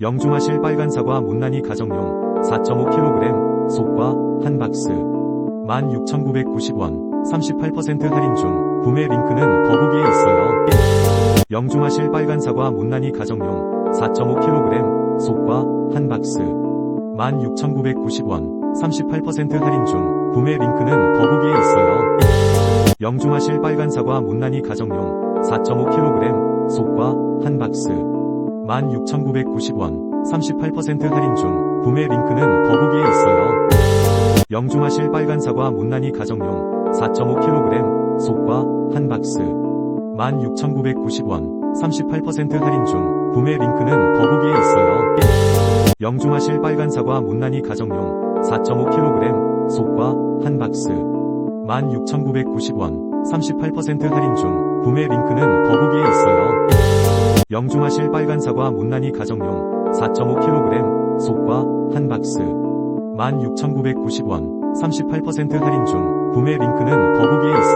영중하실 빨간 사과 문난이 가정용 4.5kg 속과 한 박스 16,990원 38% 할인 중 구매 링크는 더보기에 있어요. 영중하실 빨간 사과 문난이 가정용 4.5kg 속과 한 박스 16,990원 38% 할인 중 구매 링크는 더보기에 있어요. 영중하실 빨간 사과 문난이 가정용 4.5kg 속과 한 박스 16,990원 38% 할인 중 구매 링크는 더보기에 있어요. 영중하실 빨간 사과 문난이 가정용 4.5kg 속과 한 박스 16,990원 38% 할인 중 구매 링크는 더보기에 있어요. 영중하실 빨간 사과 문난이 가정용 4.5kg 속과 한 박스 16,990원 38% 할인 중 구매 링크는 더보기에 있어요. 영중하실 빨간 사과 문난이 가정용 4.5kg 속과 한 박스 16,990원 38% 할인 중 구매 링크는 더보기에 있어요.